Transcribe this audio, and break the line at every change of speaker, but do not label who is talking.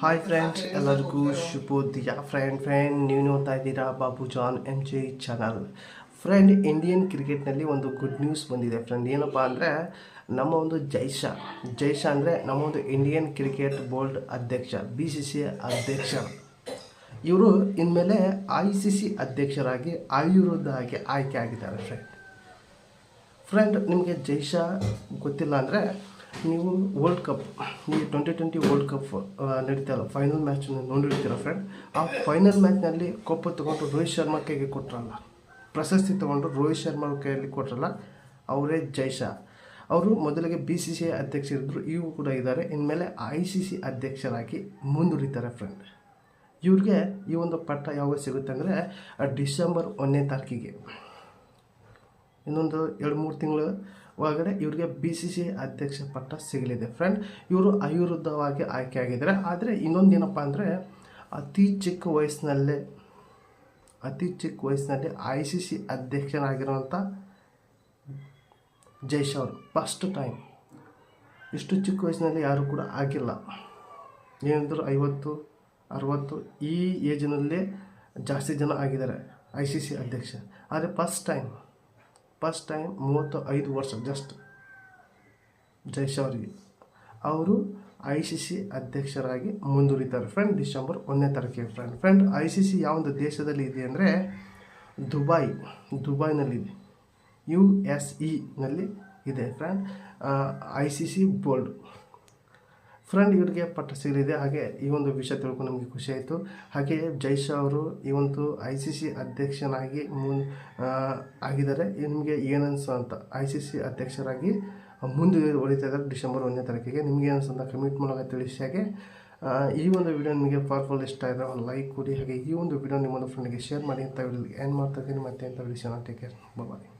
Hi friends ಎಲ್ಲರಿಗೂ ಶುಭೋದಯ friend friend ನೀವು ನೋಡ್ತಾ ಇದ್ದೀರಾ Babu John M J channel friend Indian ಕ್ರಿಕೆಟ್ನಲ್ಲಿ ಒಂದು ಗುಡ್ ನ್ಯೂಸ್ ಬಂದಿದೆ. ಫ್ರೆಂಡ್ ಏನಪ್ಪ ಅಂದರೆ ನಮ್ಮ ಒಂದು ಜೈಶ ಜೈಶ ಅಂದರೆ ನಮ್ಮ ಒಂದು ಇಂಡಿಯನ್ ಕ್ರಿಕೆಟ್ ಬೋರ್ಡ್ ಅಧ್ಯಕ್ಷ ಬಿ ಸಿ ಸಿ ಅಧ್ಯಕ್ಷ. ಇವರು ಇನ್ಮೇಲೆ ಐ ಸಿ ಸಿ ಅಧ್ಯಕ್ಷರಾಗಿ ಆಯುರ್ವೇದಾಗಿ ಆಯ್ಕೆ ಆಗಿದ್ದಾರೆ ಫ್ರೆಂಡ್ ಫ್ರೆಂಡ್ ನಿಮಗೆ ಜೈಶ ಗೊತ್ತಿಲ್ಲ ಅಂದರೆ ನೀವು ವರ್ಲ್ಡ್ ಕಪ್ ನೀವು ಟ್ವೆಂಟಿ ಟ್ವೆಂಟಿ ವರ್ಲ್ಡ್ ಕಪ್ ನಡೀತಲ್ಲ ಫೈನಲ್ ಮ್ಯಾಚ್ ನೋಡಿರ್ತೀರ ಫ್ರೆಂಡ್ ಆ ಫೈನಲ್ ಮ್ಯಾಚ್ನಲ್ಲಿ ಕೊಪ್ಪ ತೊಗೊಂಡು ರೋಹಿತ್ ಶರ್ಮಾ ಕೈಗೆ ಕೊಟ್ಟರಲ್ಲ ಪ್ರಶಸ್ತಿ ತೊಗೊಂಡು ರೋಹಿತ್ ಶರ್ಮಾ ಕೈಯಲ್ಲಿ ಕೊಟ್ಟರಲ್ಲ ಅವರೇ ಜೈಶ ಅವರು ಮೊದಲಿಗೆ ಬಿ ಸಿ ಸಿ ಐ ಅಧ್ಯಕ್ಷರಿದ್ದರು ಇವು ಕೂಡ ಇದ್ದಾರೆ. ಇನ್ಮೇಲೆ ಐ ಸಿ ಸಿ ಅಧ್ಯಕ್ಷರಾಗಿ ಮುಂದುವರಿತಾರೆ ಫ್ರೆಂಡ್ ಇವ್ರಿಗೆ ಈ ಒಂದು ಪಟ್ಟ ಯಾವಾಗ ಸಿಗುತ್ತೆ ಅಂದರೆ ಡಿಸೆಂಬರ್ ಒಂದನೇ ತಾರೀಕಿಗೆ. ಇನ್ನೊಂದು ಎರಡು ಮೂರು ತಿಂಗಳು ಒಳಗಡೆ ಇವರಿಗೆ ಬಿ ಸಿ ಸಿ ಅಧ್ಯಕ್ಷ ಪಟ್ಟ ಸಿಗಲಿದೆ. ಫ್ರೆಂಡ್ ಇವರು ಅವಿರುದ್ಧವಾಗಿ ಆಯ್ಕೆ ಆಗಿದ್ದಾರೆ. ಆದರೆ ಇನ್ನೊಂದು ಏನಪ್ಪ ಅಂದರೆ ಅತಿ ಚಿಕ್ಕ ವಯಸ್ಸಿನಲ್ಲೇ, ಅತಿ ಚಿಕ್ಕ ವಯಸ್ಸಿನಲ್ಲಿ ಐ ಸಿ ಸಿ ಅಧ್ಯಕ್ಷನಾಗಿರುವಂಥ ಜೈಶ್ ಅವರು ಫಸ್ಟ್ ಟೈಮ್ ಇಷ್ಟು ಚಿಕ್ಕ ವಯಸ್ಸಿನಲ್ಲಿ ಯಾರೂ ಕೂಡ ಆಗಿಲ್ಲ. ಏನಿದ್ರು ಐವತ್ತು, ಅರುವತ್ತು ಈ ಏಜಿನಲ್ಲೇ ಜಾಸ್ತಿ ಜನ ಆಗಿದ್ದಾರೆ ಐ ಸಿ ಸಿ ಅಧ್ಯಕ್ಷ. ಆದರೆ ಫಸ್ಟ್ ಟೈಮ್ ಫಸ್ಟ್ ಟೈಮ್ ಮೂವತ್ತು ಐದು ವರ್ಷ ಜಸ್ಟ್ ಜೈಶ್ ಅವರು ಐ ಸಿ ಸಿ ಅಧ್ಯಕ್ಷರಾಗಿ ಮುಂದುವರಿತಾರೆ. ಫ್ರೆಂಡ್ ಡಿಸೆಂಬರ್ ಒಂದನೇ ತಾರೀಕಿಗೆ friend friend I C C ಯಾವೊಂದು ದೇಶದಲ್ಲಿ ಇದೆ ಅಂದರೆ ದುಬೈ, ದುಬೈನಲ್ಲಿದೆ. ಯು ಎಸ್ ಇನಲ್ಲಿ ಇದೆ. Friend I C C board. Friend ಇವರಿಗೆ ಪಟ್ಟ ಸಿಗಲಿದೆ. ಹಾಗೆ ಈ ಒಂದು ವಿಷಯ ತಿಳ್ಕೊಂಡು ನಮಗೆ ಖುಷಿ ಆಯಿತು. ಹಾಗೆ ಶಾ ಅವರು ಈ ಒಂದು ಐ ಸಿ ಸಿ ಅಧ್ಯಕ್ಷನಾಗಿ ಮುನ್ ಆಗಿದ್ದಾರೆ. ನಿಮಗೆ ಏನನ್ಸು ಅಂತ ಐ ಸಿ ಸಿ ಅಧ್ಯಕ್ಷರಾಗಿ ಮುಂದೆ ಹೊಡಿತಾ ಇದ್ದಾರೆ ಡಿಸೆಂಬರ್ ಒಂದನೇ ತಾರೀಕಿಗೆ. ನಿಮಗೆ ಅನಿಸು ಅಂತ ಕಮೆಂಟ್ ಮೂಲಕ ತಿಳಿಸಿ ಹಾಗೆ ಈ ಒಂದು ವಿಡಿಯೋ ನಿಮಗೆ ಪವರ್ಫುಲ್ ಇಷ್ಟ ಆದರೆ ಒಂದು ಲೈಕ್ ಕೊಡಿ. ಹಾಗೆ ಈ ಒಂದು ವಿಡಿಯೋ ನಿಮ್ಮೊಂದು ಫ್ರೆಂಡ್ಗೆ ಶೇರ್ ಮಾಡಿ ಅಂತ ಏನು ಮಾಡ್ತಾ ಇದ್ದೀನಿ ಮತ್ತೆ ಅಂತ ವಿಡಿಯೋ ಟೇಕ್ ಕೇರ್ ಬಾಯ್